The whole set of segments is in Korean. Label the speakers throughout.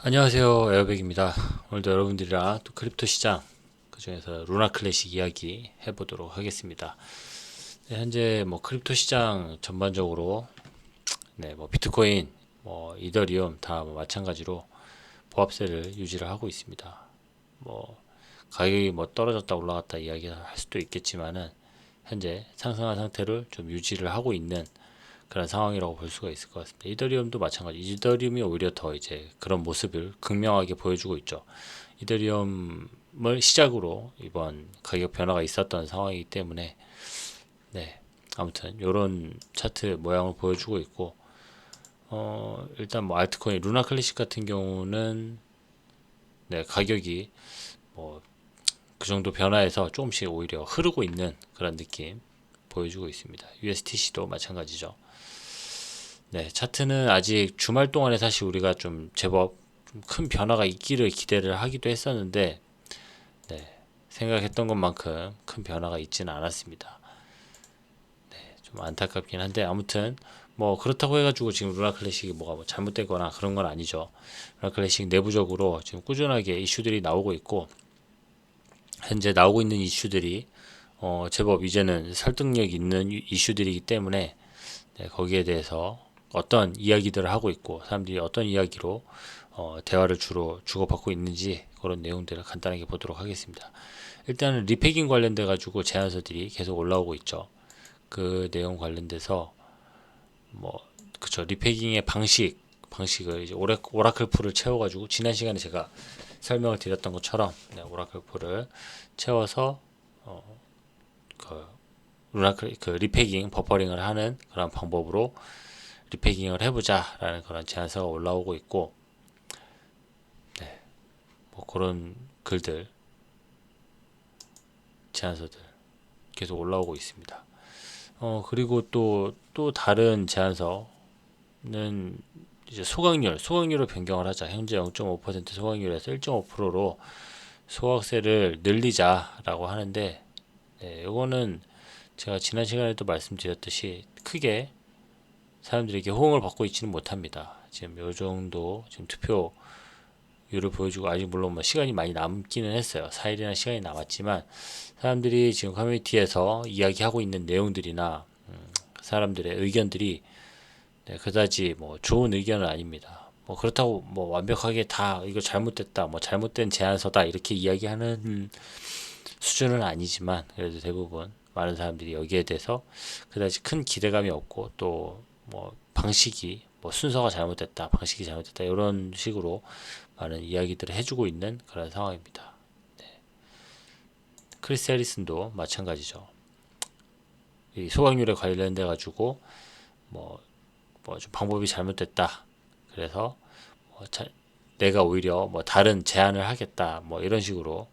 Speaker 1: 안녕하세요. 에어백입니다. 오늘도 여러분들이랑 또 크립토 시장 그 중에서 루나 클래식 이야기 해보도록 하겠습니다. 네, 현재 뭐 크립토 시장 전반적으로 네, 뭐 비트코인 뭐 이더리움 다 뭐 마찬가지로 보합세를 유지를 하고 있습니다. 뭐 가격이 뭐 떨어졌다 올라갔다 이야기할 수도 있겠지만은 현재 상승한 상태를 좀 유지를 하고 있는 그런 상황이라고 볼 수가 있을 것 같습니다. 이더리움도 마찬가지. 이더리움이 오히려 더 이제 그런 모습을 극명하게 보여주고 있죠. 이더리움을 시작으로 이번 가격 변화가 있었던 상황이기 때문에 네 아무튼 이런 차트 모양을 보여주고 있고 어 일단 뭐 알트코인 루나 클래식 같은 경우는 네 가격이 뭐 그 정도 변화해서 조금씩 오히려 흐르고 있는 그런 느낌 보여주고 있습니다. USTC도 마찬가지죠. 네, 차트는 아직 주말 동안에 사실 우리가 좀 제법 좀 큰 변화가 있기를 기대를 하기도 했었는데, 네, 생각했던 것만큼 큰 변화가 있지는 않았습니다. 네, 좀 안타깝긴 한데, 아무튼, 뭐, 그렇다고 해가지고 지금 루나 클래식이 뭐가 뭐 잘못되거나 그런 건 아니죠. 루나 클래식 내부적으로 지금 꾸준하게 이슈들이 나오고 있고, 현재 나오고 있는 이슈들이, 어, 제법 이제는 설득력 있는 이슈들이기 때문에, 네, 거기에 대해서 어떤 이야기들을 하고 있고 사람들이 어떤 이야기로 어, 대화를 주로 주고받고 있는지 그런 내용들을 간단하게 보도록 하겠습니다. 일단은 리패깅 관련돼 가지고 제안서들이 계속 올라오고 있죠. 그 내용 관련돼서 뭐 그쵸 리패깅의 방식 방식을 이제 오라, 오라클 풀을 채워 가지고 지난 시간에 제가 설명을 드렸던 것처럼 네, 오라클 풀을 채워서 어, 그 루나클 그 리패깅 버퍼링을 하는 그런 방법으로 리패깅을 해보자라는 그런 제안서가 올라오고 있고, 네, 뭐 그런 글들, 제안서들 계속 올라오고 있습니다. 어, 그리고 또, 또 다른 제안서는 이제 소각률, 소각률을 변경을 하자. 현재 0.5% 소각률에서 1.5%로 소각세를 늘리자라고 하는데, 네, 이거는 제가 지난 시간에도 말씀드렸듯이 크게 사람들에게 호응을 받고 있지는 못합니다. 지금 요 정도 지금 투표율을 보여주고 아직 물론 뭐 시간이 많이 남기는 했어요. 4일이나 시간이 남았지만 사람들이 지금 커뮤니티에서 이야기하고 있는 내용들이나 음, 사람들의 의견들이 네, 그다지 뭐 좋은 의견은 아닙니다. 뭐 그렇다고 뭐 완벽하게 다 이거 잘못됐다, 뭐 잘못된 제안서다 이렇게 이야기하는 수준은 아니지만 그래도 대부분 많은 사람들이 여기에 대해서 그다지 큰 기대감이 없고 또 뭐 방식이 뭐 순서가 잘못됐다, 방식이 잘못됐다 이런 식으로 많은 이야기들을 해주고 있는 그런 상황입니다. 네. 크리스 해리슨도 마찬가지죠. 이 소각률에 관련돼 가지고 뭐 뭐 좀 방법이 잘못됐다. 그래서 뭐 자, 내가 오히려 뭐 다른 제안을 하겠다. 뭐 이런 식으로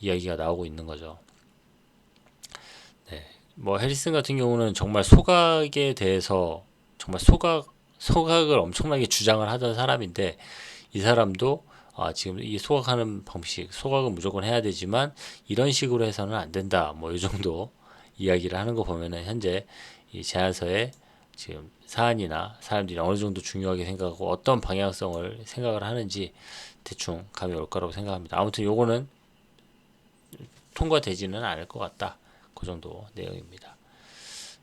Speaker 1: 이야기가 나오고 있는 거죠. 네. 뭐 해리슨 같은 경우는 정말 소각에 대해서 정말 소각 소각을 엄청나게 주장을 하던 사람인데 이 사람도 아, 지금 이 소각하는 방식, 소각은 무조건 해야 되지만 이런 식으로 해서는 안 된다. 뭐 이 정도 이야기를 하는 거 보면은 현재 이 제안서에 지금 사안이나 사람들이 어느 정도 중요하게 생각하고 어떤 방향성을 생각을 하는지 대충 감이 올 거라고 생각합니다. 아무튼 요거는 통과되지는 않을 것 같다. 그 정도 내용입니다.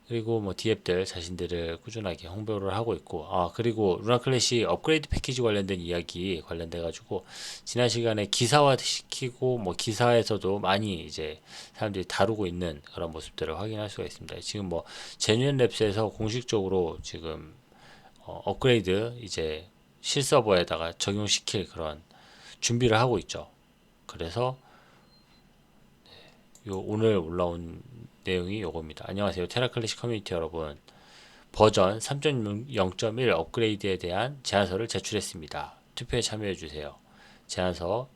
Speaker 1: 그리고 뭐 디앱들 자신들을 꾸준하게 홍보를 하고 있고 아 그리고 루나 클래시 업그레이드 패키지 관련된 이야기 관련돼 가지고 지난 시간에 기사화 시키고 뭐 기사에서도 많이 이제 사람들이 다루고 있는 그런 모습들을 확인할 수가 있습니다. 지금 뭐 제뉴엔 랩스에서 공식적으로 지금 어, 업그레이드 이제 실서버에다가 적용시킬 그런 준비를 하고 있죠. 그래서 네, 요 오늘 올라온 내용이 요겁니다. 안녕하세요. 테라클래식 커뮤니티 여러분. 버전 3.0.1 업그레이드에 대한 제안서를 제출했습니다. 투표에 참여해 주세요. 제안서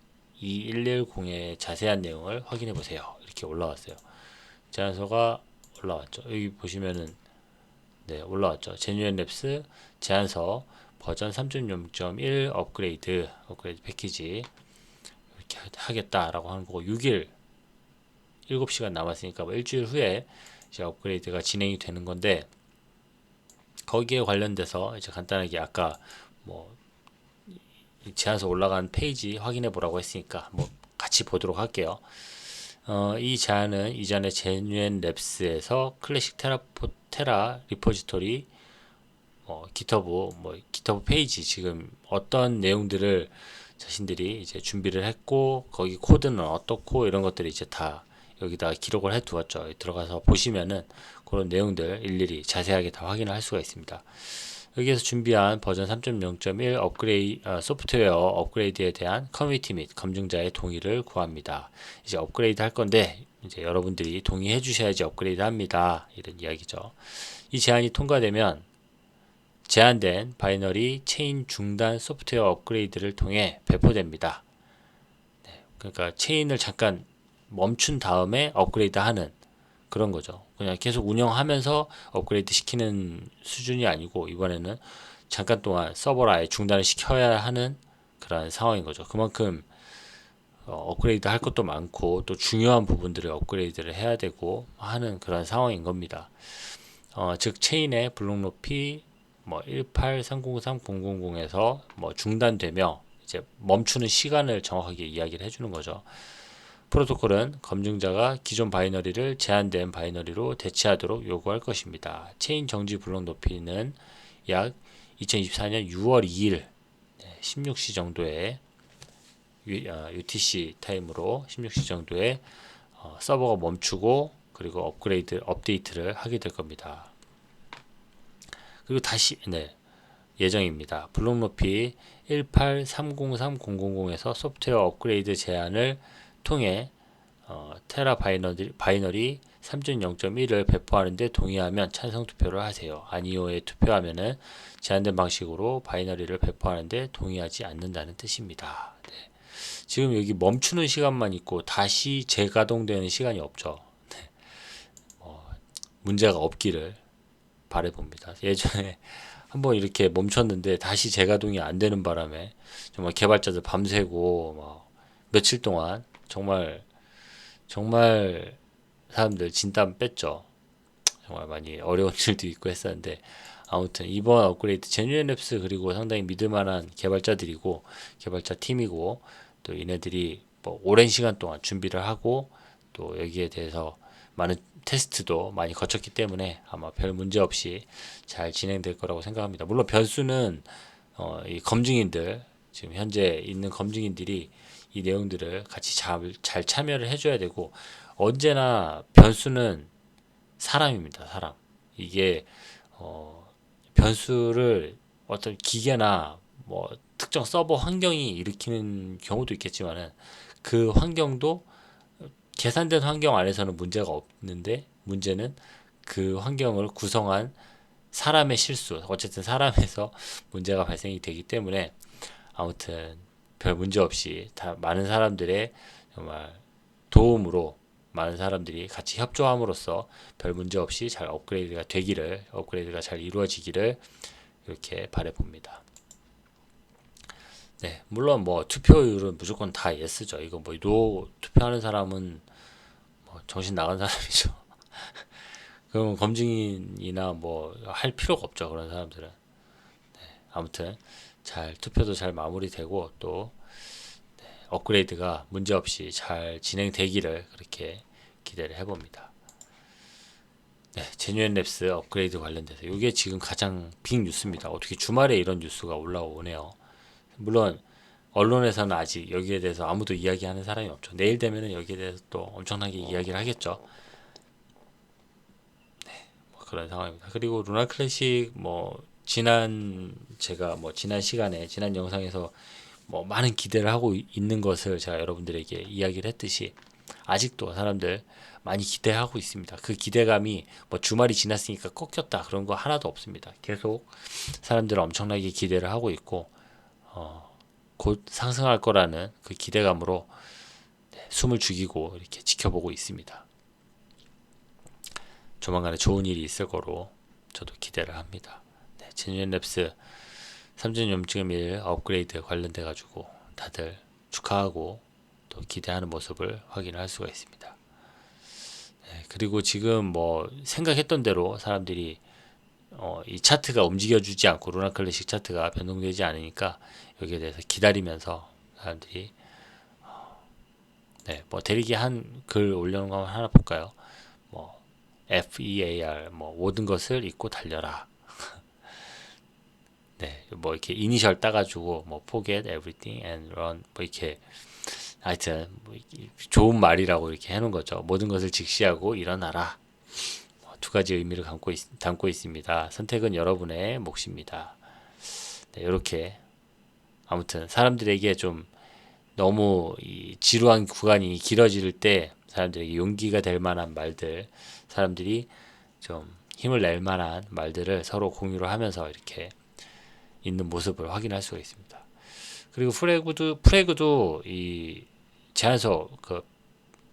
Speaker 1: 2110의 자세한 내용을 확인해 보세요. 이렇게 올라왔어요. 제안서가 올라왔죠. 여기 보시면은 네, 올라왔죠. 제뉴엔 랩스 제안서 버전 3.0.1 업그레이드 업그레이드 패키지 이렇게 하겠다라고 하는 거고 6일 7시간 남았으니까 뭐 일주일 후에 이제 업그레이드가 진행이 되는 건데 거기에 관련돼서 이제 간단하게 아까 뭐이 제안서 올라간 페이지 확인해 보라고 했으니까 뭐 같이 보도록 할게요. 어, 이 제안은 이전에 제뉴엔 랩스에서 클래식 테라포 테라 리포지토리 어, 기터브 뭐 기터브 페이지 지금 어떤 내용들을 자신들이 이제 준비를 했고 거기 코드는 어떻고 이런 것들이 이제 다 여기다 기록을 해 두었죠. 들어가서 보시면은 그런 내용들 일일이 자세하게 다 확인을 할 수가 있습니다. 여기에서 준비한 버전 3.0.1 업그레이 어, 소프트웨어 업그레이드에 대한 커뮤니티 및 검증자의 동의를 구합니다. 이제 업그레이드 할 건데 이제 여러분들이 동의해 주셔야지 업그레이드 합니다. 이런 이야기죠. 이 제안이 통과되면 제한된 바이너리 체인 중단 소프트웨어 업그레이드를 통해 배포됩니다. 네, 그러니까 체인을 잠깐 멈춘 다음에 업그레이드 하는 그런 거죠. 그냥 계속 운영하면서 업그레이드 시키는 수준이 아니고 이번에는 잠깐 동안 서버를 아예 중단을 시켜야 하는 그런 상황인 거죠. 그만큼 어, 업그레이드 할 것도 많고 또 중요한 부분들을 업그레이드를 해야 되고 하는 그런 상황인 겁니다. 어, 즉 체인의 블록 높이 뭐 18303.000에서 뭐 중단되며 이제 멈추는 시간을 정확하게 이야기를 해주는 거죠. 프로토콜은 검증자가 기존 바이너리를 제한된 바이너리로 대체하도록 요구할 것입니다. 체인 정지 블록 높이는 약 2024년 6월 2일 16시 정도에 UTC 타임으로 16시 정도에 어, 서버가 멈추고 그리고 업그레이드 업데이트를 하게 될 겁니다. 그리고 다시 네 예정입니다. 블록 높이 18303.000에서 소프트웨어 업그레이드 제한을 통해 어, 테라 바이너리, 바이너리 3.0.1을 배포하는데 동의하면 찬성 투표를 하세요. 아니오에 투표하면은 제한된 방식으로 바이너리를 배포하는데 동의하지 않는다는 뜻입니다. 네. 지금 여기 멈추는 시간만 있고 다시 재가동되는 시간이 없죠. 네. 어, 문제가 없기를 바래봅니다. 예전에 한번 이렇게 멈췄는데 다시 재가동이 안 되는 바람에 정말 개발자들 밤새고 막 며칠 동안 정말 정말 사람들 진땀 뺐죠. 정말 많이 어려운 일도 있고 했었는데 아무튼 이번 업그레이드 제뉴엔 랩스 그리고 상당히 믿을만한 개발자들이고 개발자 팀이고 또 얘네들이 뭐 오랜 시간 동안 준비를 하고 또 여기에 대해서 많은 테스트도 많이 거쳤기 때문에 아마 별 문제 없이 잘 진행될 거라고 생각합니다. 물론 변수는 어, 이 검증인들 지금 현재 있는 검증인들이 이 내용들을 같이 잘, 잘 참여를 해줘야 되고 언제나 변수는 사람입니다. 사람 이게 어, 변수를 어떤 기계나 뭐 특정 서버 환경이 일으키는 경우도 있겠지만은 그 환경도 계산된 환경 안에서는 문제가 없는데 문제는 그 환경을 구성한 사람의 실수 어쨌든 사람에서 문제가 발생이 되기 때문에 아무튼 별 문제 없이 다 많은 사람들의 정말 도움으로 많은 사람들이 같이 협조함으로써 별 문제 없이 잘 업그레이드가 되기를 업그레이드가 잘 이루어지기를 이렇게 바래봅니다. 네, 물론 뭐 투표율은 무조건 다 예스죠. 이거 뭐 노 투표하는 사람은 뭐 정신 나간 사람이죠. 그럼 검증인이나 뭐 할 필요가 없죠. 그런 사람들은. 네, 아무튼 잘 투표도 잘 마무리되고 또 네, 업그레이드가 문제없이 잘 진행되기를 그렇게 기대를 해봅니다. 네, 제뉴엔 랩스 업그레이드 관련돼서 이게 지금 가장 빅 뉴스입니다. 어떻게 주말에 이런 뉴스가 올라오네요. 물론 언론에서는 아직 여기에 대해서 아무도 이야기하는 사람이 없죠. 내일 되면은 여기에 대해서 또 엄청나게 이야기를 하겠죠. 네, 뭐 그런 상황입니다. 그리고 루나 클래식 뭐 지난 제가 뭐 지난 시간에 지난 영상에서 뭐 많은 기대를 하고 있는 것을 제가 여러분들에게 이야기를 했듯이 아직도 사람들 많이 기대하고 있습니다. 그 기대감이 뭐 주말이 지났으니까 꺾였다 그런 거 하나도 없습니다. 계속 사람들은 엄청나게 기대를 하고 있고 어, 곧 상승할 거라는 그 기대감으로 네, 숨을 죽이고 이렇게 지켜보고 있습니다. 조만간에 좋은 일이 있을 거로 저도 기대를 합니다. 네, 제뉴엔 랩스 3.0.1 업그레이드 관련돼 가지고 다들 축하하고 또 기대하는 모습을 확인할 수가 있습니다. 네, 그리고 지금 뭐 생각했던 대로 사람들이 어, 이 차트가 움직여주지 않고 루나 클래식 차트가 변동되지 않으니까 여기에 대해서 기다리면서 사람들이 어, 네, 뭐 대리기 한 글 올려놓은 거 하나 볼까요? 뭐 FEAR 뭐 모든 것을 잊고 달려라. 네, 뭐 이렇게 이니셜 따가지고 뭐 forget everything and run 뭐 이렇게 하여튼 뭐 좋은 말이라고 이렇게 해놓은 거죠. 모든 것을 직시하고 일어나라. 뭐두 가지 의미를 담고, 있, 담고 있습니다. 선택은 여러분의 몫입니다. 네, 이렇게 아무튼 사람들에게 좀 너무 이 지루한 구간이 길어질 때 사람들에게 용기가 될 만한 말들, 사람들이 좀 힘을 낼 만한 말들을 서로 공유를 하면서 이렇게 있는 모습을 확인할 수가 있습니다. 그리고 프레그도 프레그도 이 제안서 그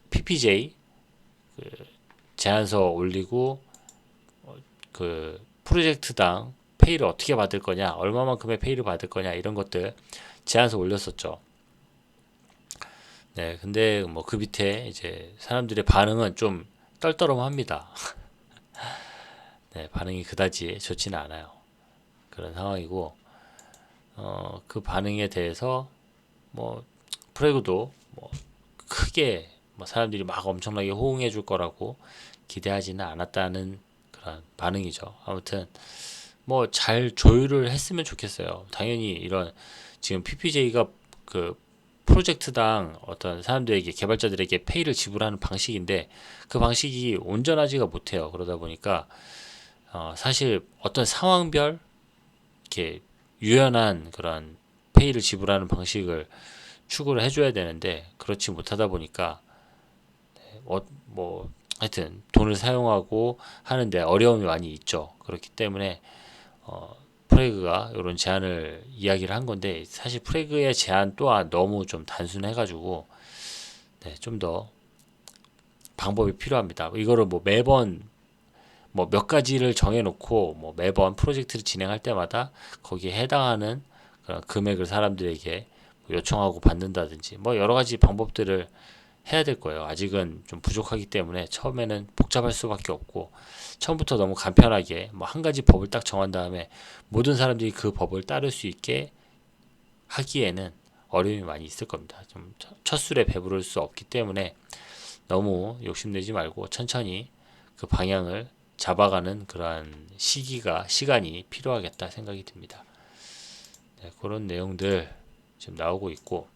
Speaker 1: PPJ 그 제안서 올리고 어, 그 프로젝트당 페이를 어떻게 받을 거냐, 얼마만큼의 페이를 받을 거냐 이런 것들 제안서 올렸었죠. 네, 근데 뭐 그 밑에 이제 사람들의 반응은 좀 떨떠름합니다. 네, 반응이 그다지 좋지는 않아요. 그런 상황이고, 어, 그 반응에 대해서 뭐 프레그도 뭐 크게 뭐 사람들이 막 엄청나게 호응해 줄 거라고 기대하지는 않았다는 그런 반응이죠. 아무튼 뭐 잘 조율을 했으면 좋겠어요. 당연히 이런 지금 PPJ가 그 프로젝트당 어떤 사람들에게 개발자들에게 페이를 지불하는 방식인데 그 방식이 온전하지가 못해요. 그러다 보니까 어 사실 어떤 상황별 이렇게 유연한 그런 페이를 지불하는 방식을 추구를 해줘야 되는데 그렇지 못하다 보니까 네, 어, 뭐 하여튼 돈을 사용하고 하는데 어려움이 많이 있죠. 그렇기 때문에 어, 프레그가 이런 제안을 이야기를 한 건데 사실 프레그의 제안 또한 너무 좀 단순해가지고 네, 좀 더 방법이 필요합니다. 이거를 뭐 매번 뭐 몇 가지를 정해놓고 뭐 매번 프로젝트를 진행할 때마다 거기에 해당하는 그런 금액을 사람들에게 요청하고 받는다든지 뭐 여러 가지 방법들을 해야 될 거예요. 아직은 좀 부족하기 때문에 처음에는 복잡할 수밖에 없고 처음부터 너무 간편하게 뭐 한 가지 법을 딱 정한 다음에 모든 사람들이 그 법을 따를 수 있게 하기에는 어려움이 많이 있을 겁니다. 좀 첫 술에 배부를 수 없기 때문에 너무 욕심내지 말고 천천히 그 방향을 잡아가는 그러한 시기가 시간이 필요하겠다 생각이 듭니다. 네, 그런 내용들 지금 나오고 있고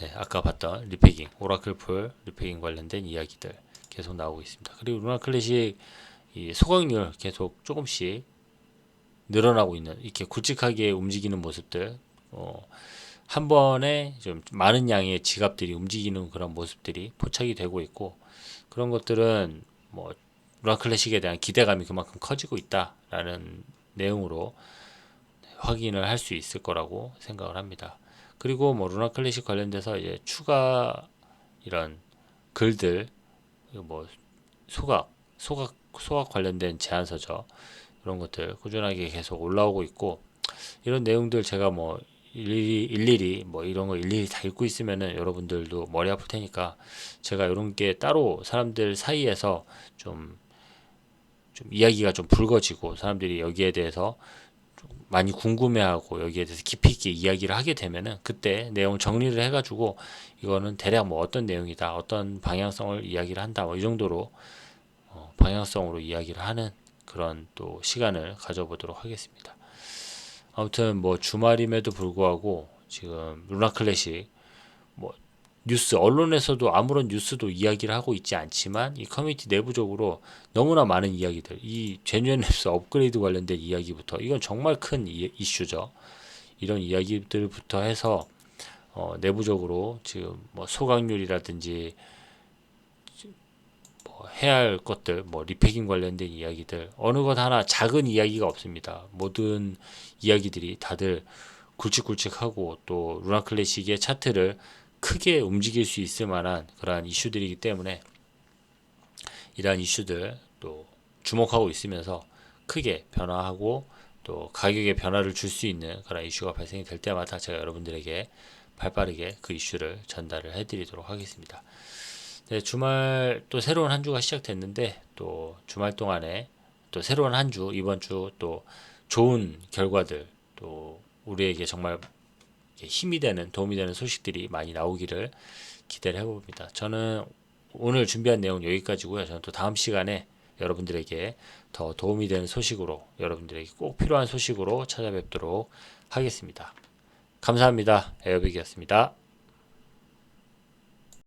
Speaker 1: 네, 아까 봤던 리패깅, 오라클 풀 리패깅 관련된 이야기들 계속 나오고 있습니다. 그리고 루나 클래식 이 소각률 계속 조금씩 늘어나고 있는 이렇게 굵직하게 움직이는 모습들 어, 한 번에 좀 많은 양의 지갑들이 움직이는 그런 모습들이 포착이 되고 있고 그런 것들은 뭐 루나 클래식에 대한 기대감이 그만큼 커지고 있다라는 내용으로 확인을 할 수 있을 거라고 생각을 합니다. 그리고 뭐 루나 클래식 관련돼서 이제 추가 이런 글들 뭐 소각 소각 소각 관련된 제안서죠. 그런 것들 꾸준하게 계속 올라오고 있고 이런 내용들 제가 뭐 일일이 일일이 뭐 이런 거 일일이 다 읽고 있으면은 여러분들도 머리 아플 테니까 제가 이런 게 따로 사람들 사이에서 좀 좀 이야기가 좀 붉어지고 사람들이 여기에 대해서 많이 궁금해하고 여기에 대해서 깊이 있게 이야기를 하게 되면은 그때 내용 정리를 해가지고 이거는 대략 뭐 어떤 내용이다, 어떤 방향성을 이야기를 한다, 뭐 이 정도로 어, 방향성으로 이야기를 하는 그런 또 시간을 가져보도록 하겠습니다. 아무튼 뭐 주말임에도 불구하고 지금 루나 클래식 뭐 뉴스 언론에서도 아무런 뉴스도 이야기를 하고 있지 않지만 이 커뮤니티 내부적으로 너무나 많은 이야기들 이 제뉴얼 랩스 업그레이드 관련된 이야기부터 이건 정말 큰 이, 이슈죠. 이런 이야기들부터 해서 어, 내부적으로 지금 뭐 소각률이라든지 뭐 해야 할 것들 뭐 리패깅 관련된 이야기들 어느 것 하나 작은 이야기가 없습니다. 모든 이야기들이 다들 굵직굵직하고 또 루나 클래식의 차트를 크게 움직일 수 있을 만한 그러한 이슈들이기 때문에 이러한 이슈들 또 주목하고 있으면서 크게 변화하고 또 가격에 변화를 줄 수 있는 그런 이슈가 발생이 될 때마다 제가 여러분들에게 발빠르게 그 이슈를 전달을 해드리도록 하겠습니다. 네, 주말 또 새로운 한 주가 시작됐는데 또 주말 동안에 또 새로운 한 주 이번 주 또 좋은 결과들 또 우리에게 정말 힘이 되는 도움이 되는 소식들이 많이 나오기를 기대를 해봅니다. 저는 오늘 준비한 내용 여기까지고요. 저는 또 다음 시간에 여러분들에게 더 도움이 되는 소식으로 여러분들에게 꼭 필요한 소식으로 찾아뵙도록 하겠습니다. 감사합니다. 에어빅이었습니다.